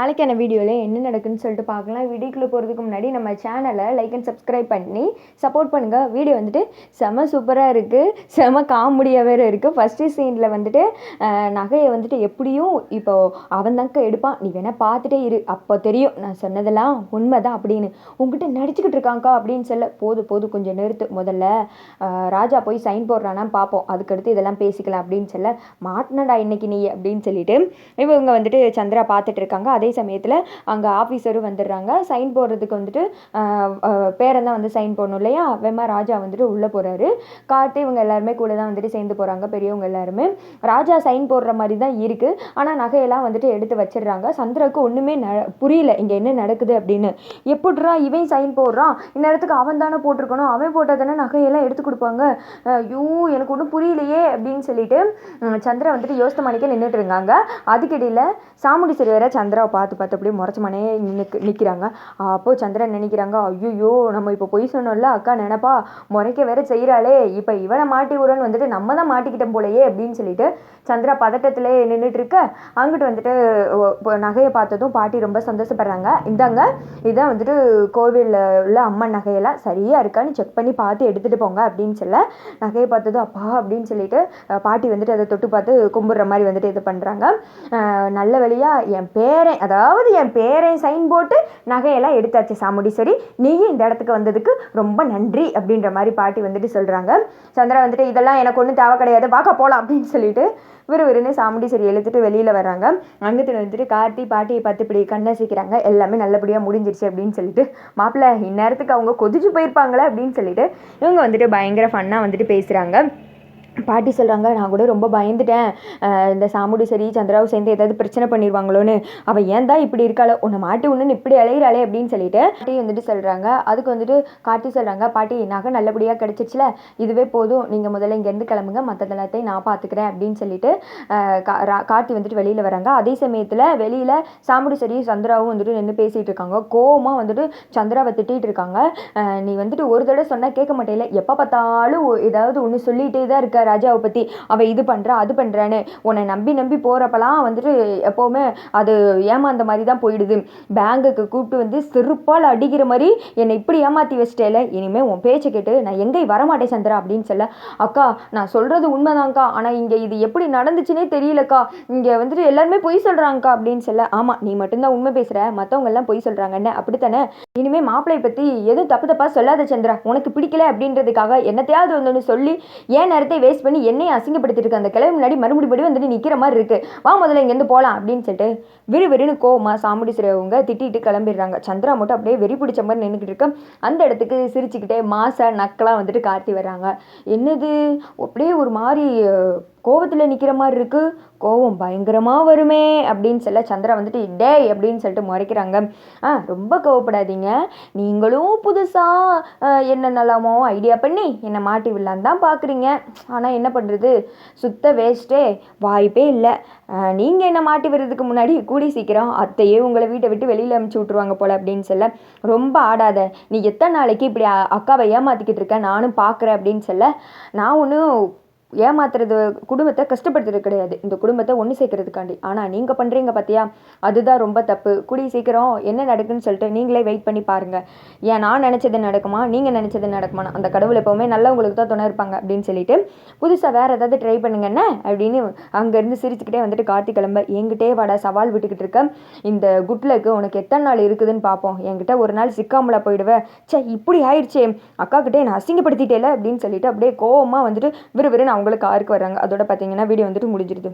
நாளைக்கான வீடியோவில் என்ன நடக்குன்னு சொல்லிட்டு பார்க்கலாம். வீடியோக்குள்ளே போகிறதுக்கு முன்னாடி நம்ம சேனலை லைக் அண்ட் சப்ஸ்கிரைப் பண்ணி சப்போர்ட் பண்ணுங்கள் வீடியோ வந்துட்டு செம சூப்பராக இருக்குது செம காமெடியாக வேறு இருக்குது ஃபஸ்ட்டு சீனில் வந்துட்டு நகையை வந்துட்டு எப்படியும் இப்போ அவன் தாங்க எடுப்பான். நீ வேணால் பார்த்துட்டே இரு. அப்போ தெரியும் நான் சொன்னதெல்லாம் உண்மை தான் அப்படின்னு. உங்ககிட்ட நடிச்சுக்கிட்டு இருக்காங்க்கா அப்படின்னு சொல்ல போது போது கொஞ்சம் நிறுத்து. முதல்ல ராஜா போய் சைன் போடுறானா பார்ப்போம். அதுக்கடுத்து இதெல்லாம் பேசிக்கலாம் அப்படின்னு சொல்ல மாட்டினடா இன்னைக்கு நீ? அப்படின்னு சொல்லிட்டு இவங்க வந்துட்டு சந்திரா பார்த்துட்டு இருக்காங்க. அதே சமயத்தில் அங்கே ஆஃபீஸரும் வந்துடுறாங்க. சைன் போடுறதுக்கு வந்துட்டு பேரன் தான் வந்து சைன் போடணும் இல்லையா? வெம்மா ராஜா வந்துட்டு உள்ளே போகிறாரு கார்த்தி இவங்க எல்லாருமே கூட தான் வந்துட்டு சேர்ந்து போகிறாங்க பெரியவங்க எல்லாருமே. ராஜா சைன் போடுற மாதிரி தான் இருக்குது ஆனால் நகையெல்லாம் வந்துட்டு எடுத்து வச்சிடுறாங்க. சந்திராவுக்கு ஒன்றுமே ந புரியல. இங்கே என்ன நடக்குது அப்படின்னு. எப்படிரா இவன் சைன் போடுறான்? இந்நேரத்துக்கு அவன் தானே போட்டிருக்கணும். அவன் போட்டால் தானே நகையெல்லாம் எடுத்து கொடுப்பாங்க. ஐயோ எனக்கு ஒன்றும் புரியலையே அப்படின்னு சொல்லிட்டு சந்திரா வந்துட்டு யோசித்த மணிக்க நின்றுட்டு இருக்காங்க அதுக்கிடையில் சாமுண்டீஸ்வரி வேற சந்திரா பார்த்து பார்த்து அப்படியே முறைச்ச மனே நிற்கு நிற்கிறாங்க அப்போது சந்திரன் நினைக்கிறாங்க ஐயோ நம்ம இப்போ பொய் சொன்னோம்ல அக்கா நினப்பா முறைக்க வேற செய்கிறாளே இப்போ இவனை மாட்டி விடுறன்னு வந்துட்டு நம்ம தான் மாட்டிக்கிட்டோம் போலயே அப்படின்னு சொல்லிட்டு சந்திரா பதட்டத்திலே நின்றுட்டு இருக்க. அங்கிட்டு வந்துட்டு இப்போ நகையை பார்த்ததும் பாட்டி ரொம்ப சந்தோஷப்படுறாங்க. இந்தாங்க இதான் வந்துட்டு கோவிலில் உள்ள அம்மன் நகையெல்லாம் சரியாக இருக்கான்னு செக் பண்ணி பார்த்து எடுத்துகிட்டு போங்க அப்படின்னு சொல்ல. நகையை பார்த்ததும் அப்பா அப்படின்னு சொல்லிட்டு பாட்டி வந்துட்டு அதை தொட்டு பார்த்து கும்பிட்ற மாதிரி வந்துட்டு இது பண்ணுறாங்க நல்ல வழியாக என் பேரன் அதாவது என் பேரன் சைன் போட்டு நகையெல்லாம் எடுத்தாச்சு சாமுண்டீஸ்வரி நீயும் இந்த இடத்துக்கு வந்ததுக்கு ரொம்ப நன்றி அப்படின்ற மாதிரி பாட்டி வந்துட்டு சொல்கிறாங்க சந்திரா வந்துட்டு இதெல்லாம் எனக்கு ஒன்றும் தேவை கிடையாது. பார்க்க போகலாம் அப்படின்னு சொல்லிட்டு விறுவிறுன்னு சரி எழுத்துட்டு வெளியில் வராங்க அங்கத்தில் வந்துட்டு கார்த்தி பாட்டியை பார்த்து இப்படி கண்ணசிக்கிறாங்க. எல்லாமே நல்லபடியாக முடிஞ்சிருச்சு அப்படின்னு சொல்லிட்டு மாப்பிள்ளை இந்நேரத்துக்கு அவங்க கொதிச்சு போயிருப்பாங்களே அப்படின்னு சொல்லிட்டு இவங்க வந்துட்டு பயங்கர ஃபன்னாக வந்துட்டு பேசுகிறாங்க பாட்டி சொல்கிறாங்க நான் கூட ரொம்ப பயந்துட்டேன். இந்த சாமுடி சரி சந்திராவும் சேர்ந்து ஏதாவது பிரச்சனை பண்ணிடுவாங்களோன்னு அவள் ஏன் தான் இப்படி இருக்காளோ? உன்னை மாட்டி ஒன்று இப்படி அலையிறாளே அப்படின்னு சொல்லிட்டு பாட்டி வந்துட்டு சொல்கிறாங்க அதுக்கு வந்துட்டு கார்த்தி சொல்கிறாங்க பாட்டி நகை நல்லபடியாக கிடச்சிச்சுல இதுவே போதும். நீங்கள் முதல்ல இங்கேருந்து கிளம்புங்க. மற்றது எல்லாத்தையும் நான் பார்த்துக்கிறேன் அப்படின்னு சொல்லிட்டு கா- ரா- கார்த்தி வந்துட்டு வெளியில் வராங்க. அதே சமயத்தில் வெளியில் சாமுடி சரி சந்திராவும் வந்துட்டு நின்று பேசிகிட்டு இருக்காங்க. கோவமாக வந்துட்டு சந்திராவை திட்டிகிட்டு இருக்காங்க. நீ வந்துட்டு ஒரு தடவை சொன்னால் கேட்க மாட்டேல? எப்போ பார்த்தாலும் ஏதாவது ஒன்று சொல்லிகிட்டே தான் இருக்க ராஜாவை பற்றி அவள் இது பண்ணுறா அது பண்ணுறான்னு உன்னை நம்பி நம்பி போகிறப்பெல்லாம் வந்துட்டு எப்போவுமே அது ஏமாந்த மாதிரி தான் போயிடுது. பேங்குக்கு கூப்பிட்டு வந்து செருப்பால் அடிக்கிற மாதிரி என்னை இப்படி ஏமாற்றி வச்சிட்டேல. இனிமேல் உன் பேச்சை கேட்டு நான் எங்கே வரமாட்டேன் சந்திரா அப்படின்னு சொல்ல. அக்கா நான் சொல்கிறது உண்மைதான்க்கா. ஆனால் இங்கே இது எப்படி நடந்துச்சுன்னே தெரியலக்கா. இங்கே வந்துட்டு எல்லாருமே பொய் சொல்கிறாங்கக்கா அப்படின்னு சொல்ல. ஆமாம் நீ மட்டும்தான் உண்மை பேசுகிற மற்றவங்க எல்லாம் பொய் சொல்கிறாங்கன்னு அப்படித்தானே? இனிமேல் மாப்பிள்ளை பற்றி எதுவும் தப்பு தப்பாக சொல்லாத சந்திரா. உனக்கு பிடிக்கல அப்படின்றதுக்காக என்னத்தையாவது ஒன்று சொல்லி ஏன் நேரத்தை வேஸ்ட் பண்ணி என்னையை அசிங்கப்படுத்திட்டு அந்த கிளம்பி முன்னாடி மறுபடி படி வந்துட்டு நிற்கிற மாதிரி இருக்கு. வா முதல்ல இங்கேருந்து போகலாம் அப்படின்னு சொல்லிட்டு விறுவிறுன்னு கோமா சாமுடி சிறவங்க திட்டிட்டு கிளம்பிடுறாங்க. சந்திரா மட்டும் அப்படியே வெறி பிடிச்ச மாதிரி நின்றுக்கிட்டு இருக்க. அந்த இடத்துக்கு சிரிச்சுக்கிட்டே மாசா நக்கலாக வந்துட்டு கார்த்தி வர்றாங்க. என்னது? அப்படியே ஒரு மாதிரி கோவத்தில் நிற்கிற மாதிரி இருக்குது கோவம் பயங்கரமாக வருமே அப்படின்னு சொல்ல சந்திரா வந்துட்டு டேய் அப்படின்னு சொல்லிட்டு முறைக்கிறாங்க. ஆ ரொம்ப கோவப்படாதீங்க. நீங்களும் புதுசாக என்னென்னலாமோ ஐடியா பண்ணி என்னை மாட்டி விடலான்னு தான் பார்க்குறீங்க ஆனால் என்ன பண்ணுறது சுத்த வேஸ்ட்டே வாய்ப்பே இல்லை. நீங்கள் என்ன மாட்டி விடுறதுக்கு முன்னாடி கூடி சீக்கிரம் அத்தையே உங்களை வீட்டை விட்டு வெளியில் அமுச்சு விட்ருவாங்க போல் அப்படின்னு சொல்ல ரொம்ப ஆடாத. நீ எத்தனை நாளைக்கு இப்படி அக்காவை ஏமாற்றிக்கிட்டு இருக்க? நானும் பார்க்குறேன் அப்படின்னு சொல்ல நான் ஒன்றும் ஏமாத்துறது குடும்பத்தை கஷ்டப்படுத்துறது கிடையாது. இந்த குடும்பத்தை ஒன்று சேர்க்கறதுக்காண்டி. ஆனால் நீங்கள் பண்ணுறீங்க பார்த்தியா அதுதான் ரொம்ப தப்பு. கூடிய சீக்கிரம் என்ன நடக்குன்னு சொல்லிட்டு நீங்களே வெயிட் பண்ணி பாருங்கள் ஏன் நான் நினச்சது நடக்குமா? நீங்கள் நினச்சது நடக்குமா அந்த கடவுள் எப்போவுமே நல்லவங்களுக்கு தான் துணை இருப்பாங்க அப்படின்னு சொல்லிட்டு புதுசாக வேறு ஏதாவது ட்ரை பண்ணுங்கண்ணே அப்படின்னு அங்கேருந்து சிரிச்சுக்கிட்டே வந்துட்டு கார்த்தி கிளம்ப. எங்கிட்டே வாடா சவால் விட்டுக்கிட்டு இருக்க. இந்த குட்லக்கு உனக்கு எத்தனை நாள் இருக்குதுன்னு பார்ப்போம் என்கிட்ட ஒரு நாள் சிக்காமல போயிடுவேன் ச்சே இப்படி ஆயிடுச்சே. அக்கா கிட்டே நான் அசிங்கப்படுத்திட்டேல அப்படின்னு சொல்லிட்டு அப்படியே கோவமாக வந்துட்டு விறுவிறுன்னு அவங்களுக்கு காருக்கு வர்றாங்க. அதோட பார்த்தீங்கன்னா வீடியோ வந்துட்டு முடிஞ்சிருது.